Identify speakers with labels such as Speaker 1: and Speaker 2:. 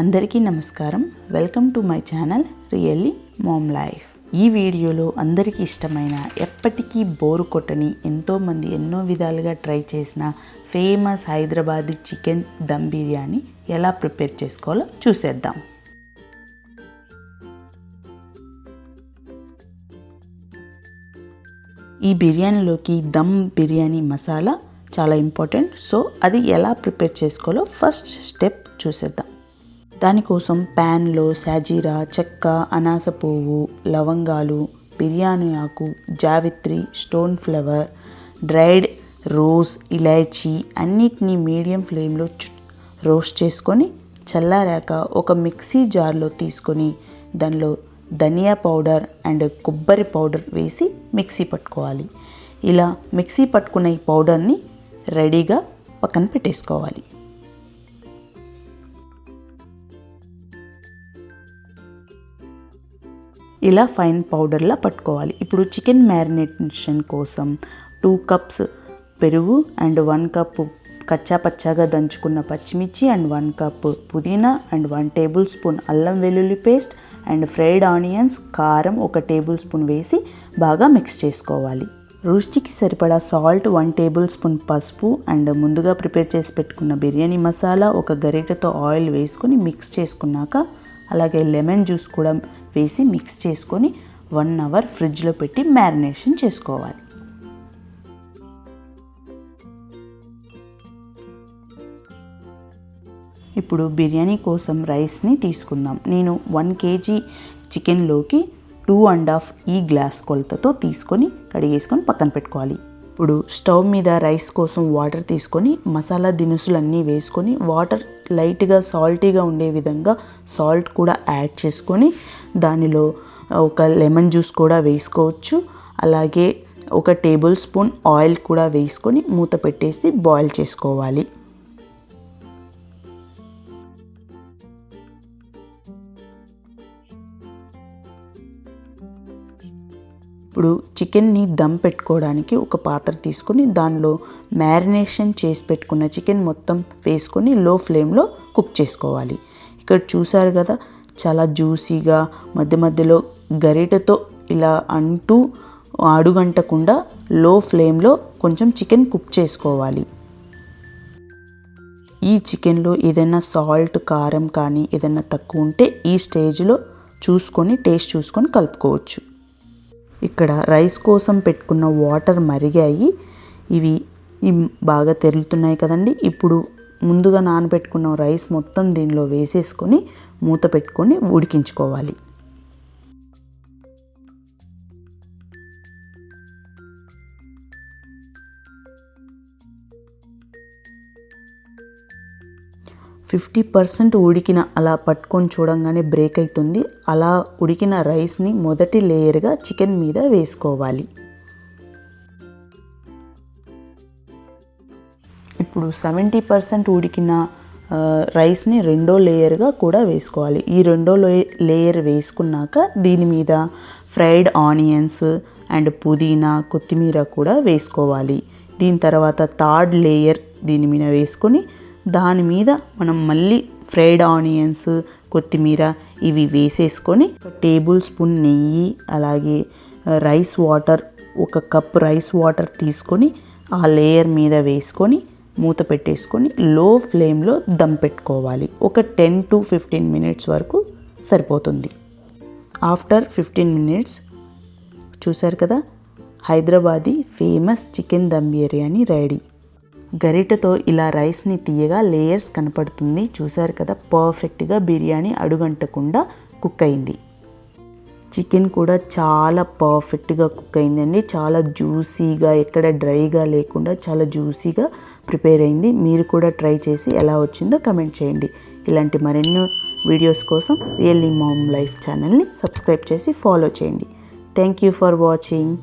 Speaker 1: అందరికీ నమస్కారం. Welcome to my channel really mom life. ఈ వీడియోలో అందరికీ ఇష్టమైన ఎప్పటికీ బోరు కొట్టని ఎంతోమంది ఎన్నో విధాలుగా ట్రై చేసిన ఫేమస్ హైదరాబాద్ చికెన్ దమ్ బిర్యానీ ఎలా ప్రిపేర్ చేసుకోవాలో చూసేద్దాం. ఈ బిర్యానీలోకి దమ్ బిర్యానీ మసాలా చాలా ఇంపార్టెంట్. సో అది ఎలా ప్రిపేర్ చేసుకోవాలో ఫస్ట్ స్టెప్ చూసేద్దాం. దానికోసం ప్యాన్లో సాజీరా చెక్క అనాస పువ్వు లవంగాలు బిర్యానీ ఆకు జావిత్రి స్టోన్ ఫ్లవర్ డ్రైడ్ రోజ్ ఇలాచీ అన్నిటినీ మీడియం ఫ్లేమ్లో రోస్ట్ చేసుకొని చల్లారాక ఒక మిక్సీ జార్లో తీసుకొని దానిలో ధనియా పౌడర్ అండ్ కొబ్బరి పౌడర్ వేసి మిక్సీ పట్టుకోవాలి. ఇలా మిక్సీ పట్టుకున్న ఈ పౌడర్ని రెడీగా పక్కన పెట్టేసుకోవాలి. ఇలా ఫైన్ పౌడర్లా పట్టుకోవాలి. ఇప్పుడు చికెన్ మ్యారినేషన్ కోసం టూ కప్స్ పెరుగు అండ్ వన్ కప్ కచ్చా పచ్చాగా దంచుకున్న పచ్చిమిర్చి అండ్ వన్ కప్ పుదీనా అండ్ వన్ టేబుల్ స్పూన్ అల్లం వెల్లుల్లి పేస్ట్ అండ్ ఫ్రైడ్ ఆనియన్స్ కారం ఒక టేబుల్ స్పూన్ వేసి బాగా మిక్స్ చేసుకోవాలి. రుచికి సరిపడా సాల్ట్ వన్ టేబుల్ స్పూన్ పసుపు అండ్ ముందుగా ప్రిపేర్ చేసి పెట్టుకున్న బిర్యానీ మసాలా ఒక గరిటెతో ఆయిల్ వేసుకొని మిక్స్ చేసుకున్నాక అలాగే లెమన్ జ్యూస్ కూడా వేసి మిక్స్ చేసుకొని వన్ అవర్ ఫ్రిడ్జ్లో పెట్టి మ్యారినేషన్ చేసుకోవాలి. ఇప్పుడు బిర్యానీ కోసం రైస్ని తీసుకుందాం. నేను వన్ కేజీ చికెన్లోకి టూ అండ్ హాఫ్ ఈ గ్లాస్ కొలతతో తీసుకొని కడిగేసుకొని పక్కన పెట్టుకోవాలి. ఇప్పుడు స్టవ్ మీద రైస్ కోసం వాటర్ తీసుకొని మసాలా దినుసులన్నీ వేసుకొని వాటర్ లైట్గా సాల్టీగా ఉండే విధంగా సాల్ట్ కూడా యాడ్ చేసుకొని దానిలో ఒక లెమన్ జ్యూస్ కూడా వేసుకోవచ్చు. అలాగే ఒక టేబుల్ స్పూన్ ఆయిల్ కూడా వేసుకొని మూత పెట్టేసి బాయిల్ చేసుకోవాలి. ఇప్పుడు చికెన్ని దమ్ పెట్టుకోవడానికి ఒక పాత్ర తీసుకొని దానిలో మ్యారినేషన్ చేసి పెట్టుకున్న చికెన్ మొత్తం వేసుకొని లో ఫ్లేమ్లో కుక్ చేసుకోవాలి. ఇక్కడ చూసారు కదా చాలా జ్యూసీగా మధ్య మధ్యలో గరిటెతో ఇలా అంటూ అడుగంటకుండా లో ఫ్లేమ్లో కొంచెం చికెన్ కుక్ చేసుకోవాలి. ఈ చికెన్లో ఏదైనా సాల్ట్ కారం కానీ ఏదైనా తక్కువ ఉంటే ఈ స్టేజ్లో చూసుకొని టేస్ట్ చూసుకొని కలుపుకోవచ్చు. ఇక్కడ రైస్ కోసం పెట్టుకున్న వాటర్ మరిగాయి. ఇవి బాగా తెరులుతున్నాయి కదండి. ఇప్పుడు ముందుగా నానబెట్టుకున్న రైస్ మొత్తం దీనిలో వేసేసుకొని మూత పెట్టుకొని ఉడికించుకోవాలి. ఫిఫ్టీ పర్సెంట్ ఉడికిన అలా పట్టుకొని చూడంగానే బ్రేక్ అవుతుంది అలా ఉడికిన రైస్ని మొదటి లేయర్గా చికెన్ మీద వేసుకోవాలి. ఇప్పుడు సెవెంటీ పర్సెంట్ ఉడికిన రైస్ని రెండో లేయర్గా కూడా వేసుకోవాలి. ఈ రెండో లే- లేయర్ వేసుకున్నాక దీని మీద ఫ్రైడ్ ఆనియన్స్ అండ్ పుదీనా కొత్తిమీర కూడా వేసుకోవాలి. దీని తర్వాత థర్డ్ లేయర్ దీని మీద వేసుకొని దాని మీద మనం మళ్ళీ ఫ్రైడ్ ఆనియన్స్ కొత్తిమీర ఇవి వేసేసుకొని టేబుల్ స్పూన్ నెయ్యి అలాగే రైస్ వాటర్ ఒక కప్ రైస్ వాటర్ తీసుకొని ఆ లేయర్ మీద వేసుకొని మూత పెట్టేసుకొని లో ఫ్లేమ్లో దమ్ పెట్టుకోవాలి. ఒక టెన్ టు ఫిఫ్టీన్ మినిట్స్ వరకు సరిపోతుంది. ఆఫ్టర్ ఫిఫ్టీన్ మినిట్స్ చూసారు కదా? Hyderabadi famous chicken dum biryani ready. గరిటతో ఇలా రైస్ని తీయగా లేయర్స్ కనపడుతుంది. చూసారు కదా? పర్ఫెక్ట్గా బిర్యానీ అడుగంటకుండా కుక్ అయింది. చికెన్ కూడా చాలా పర్ఫెక్ట్గా కుక్ అయిందండి. చాలా జ్యూసీగా ఎక్కడ డ్రైగా లేకుండా చాలా జ్యూసీగా ప్రిపేర్ అయింది. మీరు కూడా ట్రై చేసి ఎలా వచ్చిందో కమెంట్ చేయండి. ఇలాంటి మరెన్నో వీడియోస్ కోసం రియల్లీ మామ్ లైఫ్ ఛానల్ని సబ్స్క్రైబ్ చేసి ఫాలో చేయండి. Thank you for watching.